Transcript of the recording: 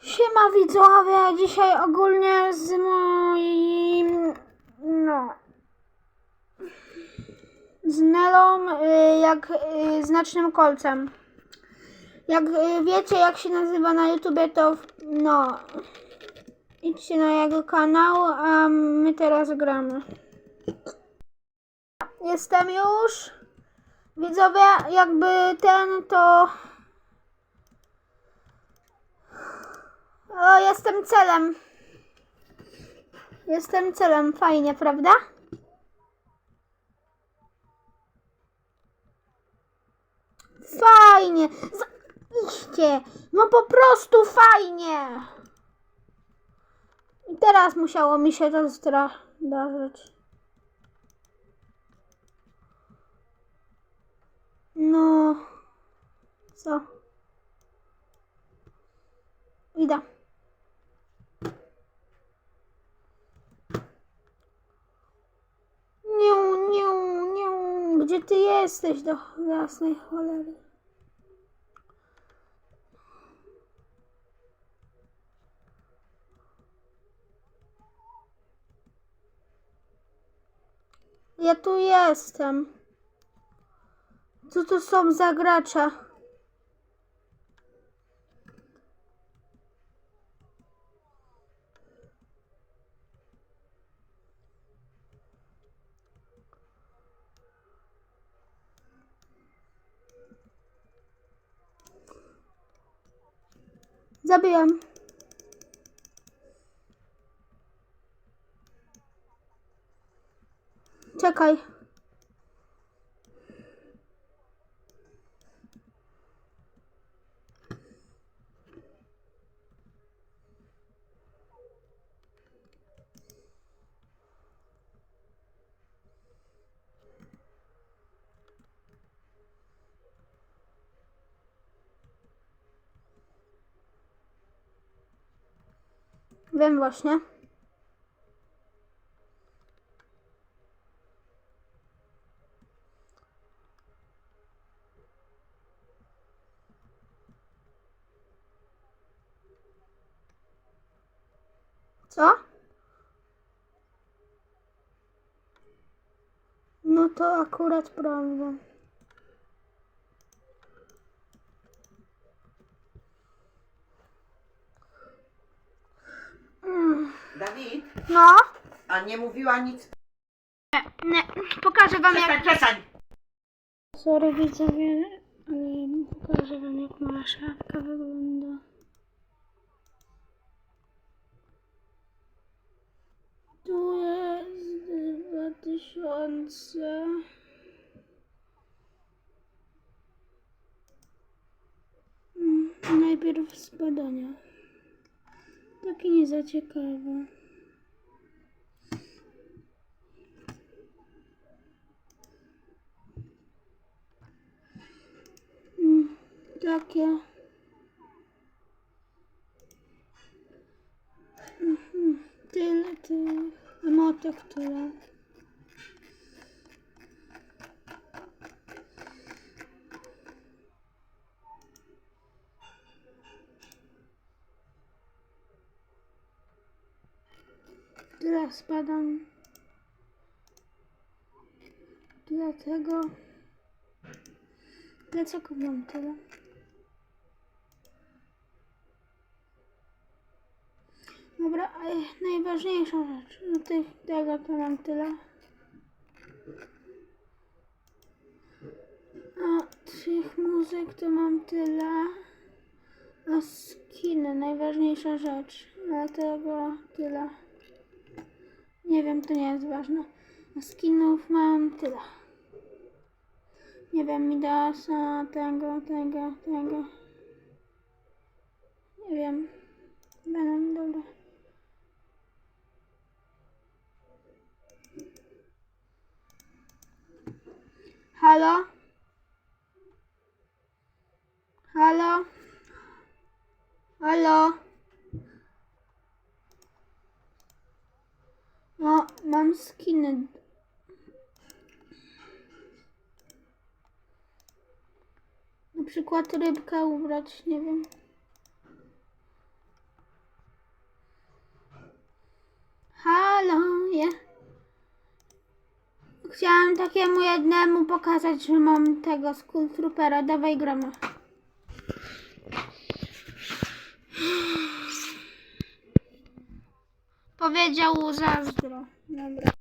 Siema widzowie, dzisiaj ogólnie z moim, no, z Nelą, y, jak y, znacznym kolcem. Jak y, wiecie, jak się nazywa na YouTubie, to no, idźcie na jego kanał, a my teraz gramy. Jestem już. Widzowie, jakby ten to jestem celem. Jestem celem, fajnie, prawda? Fajnie. Iście. No po prostu fajnie. I teraz musiało mi się to zdarzyć. No. Co? Idę. Gdzie ty jesteś do jasnej cholery? Ja tu jestem. Co to są za gracze? Zabiłem. Czekaj. Wiem właśnie. Co? No to akurat prawda. No. a nie mówiła nic. Nie, pokażę wam Przestań, jak... przestań! Sorry widzowie, ale pokażę wam jak moja szafka wygląda. Tu jest 2000. Mm, Najpierw z badania. Takie nie Takie. Mhm, Tyle tych emotek, tyle. Tyle spadam. Tyle tego. Dlaczego mam tyle? Dobra, a najważniejsza rzecz. No tych, tego to mam tyle. A tych muzyk to mam tyle. A skiny, najważniejsza rzecz. A tego tyle. Nie wiem, to nie jest ważne. A skinów mam tyle. Nie wiem, Midasa, tego, tego, tego. Nie wiem. Będę dobra. Halo? Halo? Halo? No, mam skiny. Na przykład rybkę ubrać, nie wiem. Takiemu jednemu pokazać, że mam tego Skull Troopera. Dawaj gramy. Powiedział zazdro. Dobra.